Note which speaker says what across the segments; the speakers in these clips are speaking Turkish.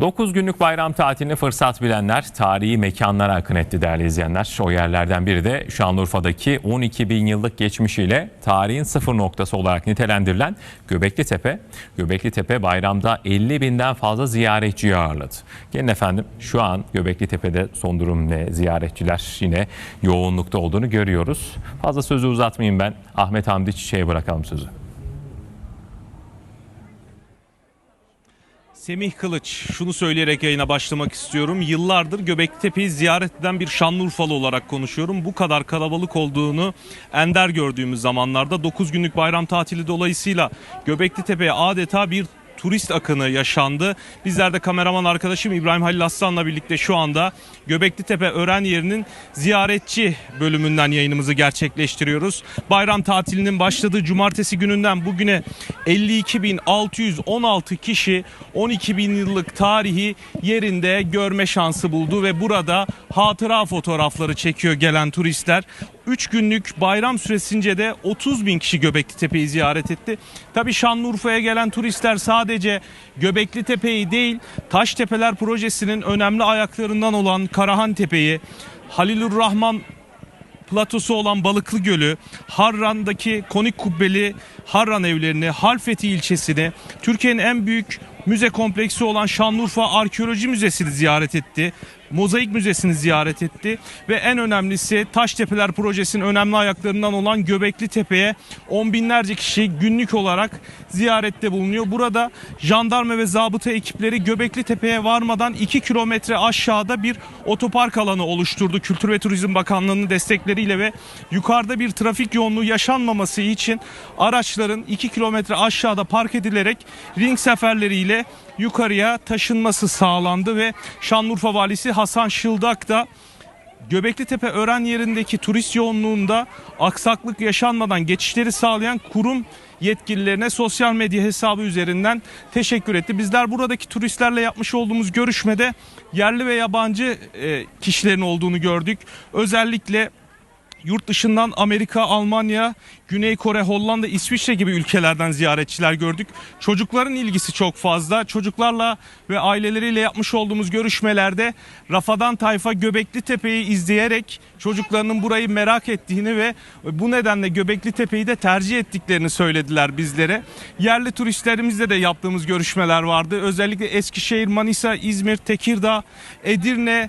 Speaker 1: 9 günlük bayram tatilini fırsat bilenler tarihi mekanlara akın etti değerli izleyenler. O yerlerden biri de Şanlıurfa'daki 12 bin yıllık geçmişiyle tarihin sıfır noktası olarak nitelendirilen Göbekli Tepe. Göbekli Tepe bayramda 50 binden fazla ziyaretçiyi ağırladı. Gelin efendim şu an Göbekli Tepe'de son durum ne? Ziyaretçiler yine yoğunlukta olduğunu görüyoruz. Fazla sözü uzatmayayım ben. Ahmet Hamdi Çiçek'e bırakalım sözü.
Speaker 2: Semih Kılıç şunu söyleyerek yayına başlamak istiyorum. Yıllardır Göbektepe'yi ziyaret eden bir Şanlıurfalı olarak konuşuyorum. Bu kadar kalabalık olduğunu ender gördüğümüz zamanlarda 9 günlük bayram tatili dolayısıyla Göbekli Tepe'ye adeta bir turist akını yaşandı. Bizler de kameraman arkadaşım İbrahim Halil Aslan'la birlikte şu anda Göbekli Tepe Ören yerinin ziyaretçi bölümünden yayınımızı gerçekleştiriyoruz. Bayram tatilinin başladığı cumartesi gününden bugüne 52.616 kişi 12 bin yıllık tarihi yerinde görme şansı buldu ve burada hatıra fotoğrafları çekiyor gelen turistler. 3 günlük bayram süresince de 30 bin kişi Göbekli Tepe'yi ziyaret etti. Tabi Şanlıurfa'ya gelen turistler sadece Göbekli Tepe'yi değil Taştepeler projesinin önemli ayaklarından olan Karahan Tepe'yi, Halilur Rahman platosu olan Balıklı Gölü, Harran'daki konik kubbeli Harran evlerini, Halfeti ilçesini, Türkiye'nin en büyük müze kompleksi olan Şanlıurfa Arkeoloji Müzesi'ni ziyaret etti. Mozaik Müzesi'ni ziyaret etti ve en önemlisi Taştepeler projesinin önemli ayaklarından olan Göbekli Tepe'ye on binlerce kişi günlük olarak ziyarette bulunuyor. Burada jandarma ve zabıta ekipleri Göbekli Tepe'ye varmadan 2 kilometre aşağıda bir otopark alanı oluşturdu. Kültür ve Turizm Bakanlığı'nın destekleriyle ve yukarıda bir trafik yoğunluğu yaşanmaması için araçların 2 kilometre aşağıda park edilerek ring seferleriyle yukarıya taşınması sağlandı ve Şanlıurfa Valisi Hasan Şıldak da Göbekli Tepe öğren yerindeki turist yoğunluğunda aksaklık yaşanmadan geçişleri sağlayan kurum yetkililerine sosyal medya hesabı üzerinden teşekkür etti. Bizler buradaki turistlerle yapmış olduğumuz görüşmede yerli ve yabancı e, kişilerin olduğunu gördük. Özellikle yurt dışından Amerika, Almanya, Güney Kore, Hollanda, İsviçre gibi ülkelerden ziyaretçiler gördük. Çocukların ilgisi çok fazla. Çocuklarla ve aileleriyle yapmış olduğumuz görüşmelerde Rafadan Tayfa Göbekli Tepe'yi izleyerek çocuklarının burayı merak ettiğini ve bu nedenle Göbekli Tepe'yi de tercih ettiklerini söylediler bizlere. Yerli turistlerimizle de yaptığımız görüşmeler vardı. Özellikle Eskişehir, Manisa, İzmir, Tekirdağ, Edirne,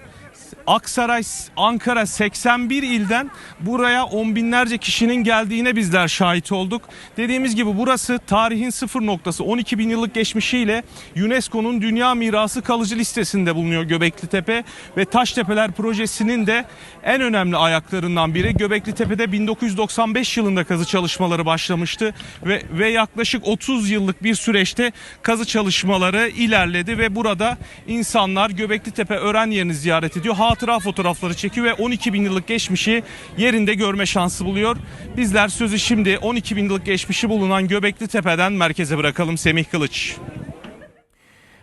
Speaker 2: Aksaray, Ankara 81 ilden buraya on binlerce kişinin geldiğine bizler şahit olduk. Dediğimiz gibi burası tarihin sıfır noktası 12 bin yıllık geçmişiyle UNESCO'nun Dünya Mirası kalıcı listesinde bulunuyor Göbekli Tepe ve Taştepeler projesinin de en önemli ayaklarından biri. Göbekli Tepe'de 1995 yılında kazı çalışmaları başlamıştı ve, ve yaklaşık 30 yıllık bir süreçte kazı çalışmaları ilerledi ve burada insanlar Göbekli Tepe öğren yerini ziyaret ediyor. Hatıra fotoğrafları çekiyor ve 12 bin yıllık geçmişi yerinde görme şansı buluyor. Bizler sözü şimdi 12 bin yıllık geçmişi bulunan Göbekli Tepe'den merkeze bırakalım Semih Kılıç.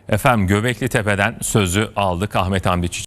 Speaker 1: Efendim Göbekli Tepe'den sözü aldık Ahmet Hamdi Çiçek.